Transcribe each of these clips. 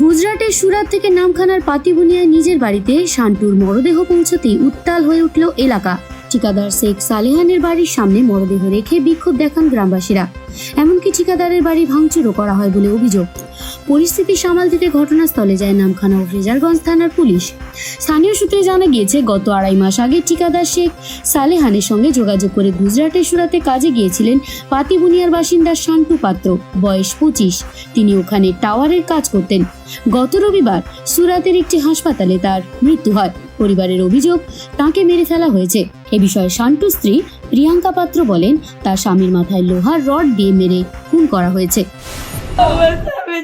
গুজরাটের সুরাত থেকে নামখানার পাতিবুনিয়ায় নিজের বাড়িতে শান্টুর মরদেহ পৌঁছতেই উত্তাল হয়ে উঠল এলাকা। ঠিকাদার শেখ সালেহানের বাড়ির সামনে মরদেহ রেখে বিক্ষোভ দেখান গ্রামবাসীরা। এমনকি ঠিকাদারের বাড়ি ভাঙচুরও করা হয় বলে অভিযোগ। পরিস্থিতি সামাল দিতে ঘটনাস্থলে যায় নামখানা ও ফ্রেজারগঞ্জ থানার পুলিশ। স্থানীয় সূত্রে জানা গিয়েছে, গত আড়াই মাস আগে ঠিকাদার শেখ সালেহানের সঙ্গে যোগাযোগ করে গুজরাটের সুরাতে কাজে গিয়েছিলেন পাতিবুনিয়ার বাসিন্দা শান্টু পাত্র, বয়স পঁচিশ। তিনি ওখানে টাওয়ারের কাজ করতেন। গত রবিবার সুরাতের একটি হাসপাতালে তার মৃত্যু হয়। পরিবারের অভিযোগ, তাকে মেরে ফেলা হয়েছে। এ বিষয়ে শান্টু স্ত্রী প্রিয়াঙ্কা পাত্র বলেন, তার স্বামীর মাথায় লোহার রড দিয়ে মেরে খুন করা হয়েছে। আমার স্বামী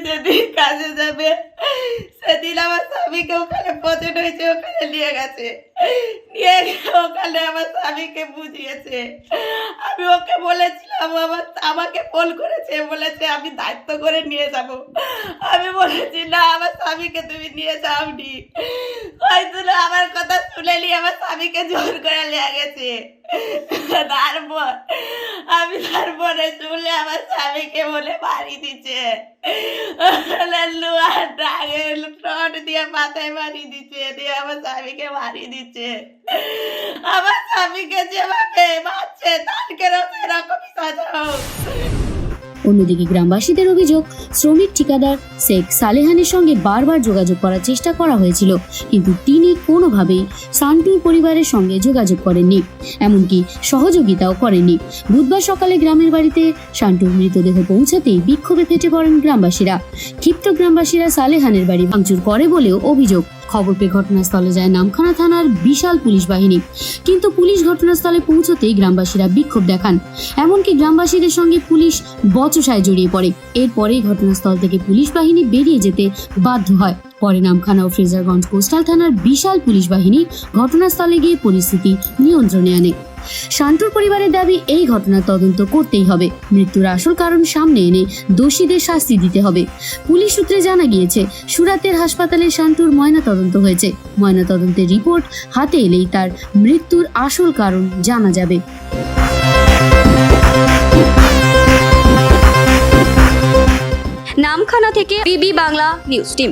কাজে যাবে স্বামীকে ওখানে পচন হয়েছে ওখানে নিয়ে গেছে। নিয়ে ওখানে আমার স্বামীকে বুঝিয়েছে। আমি ওকে বলেছিলাম, আমার, আমাকে ফোন করেছে, বলেছে আমি দায়িত্ব করে নিয়ে যাব। আমি বলেছি, না, আমার স্বামীকে তুমি নিয়ে যাওনি। হয়তো আমার কথা শুনেলি আমার স্বামীকে জোর করে নিয়ে গেছে। তারপর আমি তারপরে শুনলে আমার স্বামীকে বলে বাড়ি দিচ্ছে। লোহার ডাঙে রড দিয়ে মাথায় মারিয়ে দিচ্ছে দিয়ে আমার স্বামীকে মারিয়ে দিচ্ছে। আমার স্বামীকে যেভাবে মারছে, তার কেন সেরকমই সাজা হোক অন্যদিকে গ্রামবাসীদের অভিযোগ, শ্রমিক ঠিকাদার শেখ সালেহানের সঙ্গে বারবার যোগাযোগ করার চেষ্টা করা হয়েছিল, কিন্তু তিনি কোনোভাবেই সান্টুর পরিবারের সঙ্গে যোগাযোগ করেননি। এমনকি সহযোগিতাও করেননি। বুধবার সকালে গ্রামের বাড়িতে শান্টুর মৃতদেহ পৌঁছাতেই বিক্ষোভে ফেটে পড়েন গ্রামবাসীরা। ক্ষিপ্ত গ্রামবাসীরা সালেহানের বাড়ি ভাঙচুর করে বলেও অভিযোগ। খবর পেয়ে ঘটনাস্থলে যায় নামখানা থানার বিশাল পুলিশ বাহিনী। কিন্তু পুলিশ ঘটনাস্থলে পৌঁছতেই গ্রামবাসীরা বিক্ষোভ দেখান। এমনকি গ্রামবাসীদের সঙ্গে পুলিশ বচসায় জড়িয়ে পড়ে। এরপরেই ঘটনাস্থল থেকে পুলিশ বাহিনী বেরিয়ে যেতে বাধ্য হয়। পরে নামখানা ও ফ্রেজারগঞ্জ কোস্টাল থানার বিশাল পুলিশ বাহিনী ঘটনাস্থলে গিয়ে পরিস্থিতি নিয়ন্ত্রণে আনে। শান্তুর পরিবারের দাবি, এই ঘটনার তদন্ত করতেই হবে। মৃত্যুর আসল কারণ সামনে এনে দোষীদের শাস্তি দিতে হবে। পুলিশ সূত্রে জানা গিয়েছে, সুরাতের হাসপাতালে শান্তুর ময়না তদন্ত হয়েছে। ময়না তদন্তের রিপোর্ট হাতে এলেই তার মৃত্যুর আসল কারণ জানা যাবে। নামখানা থেকে বিবি বাংলা নিউজ টিম।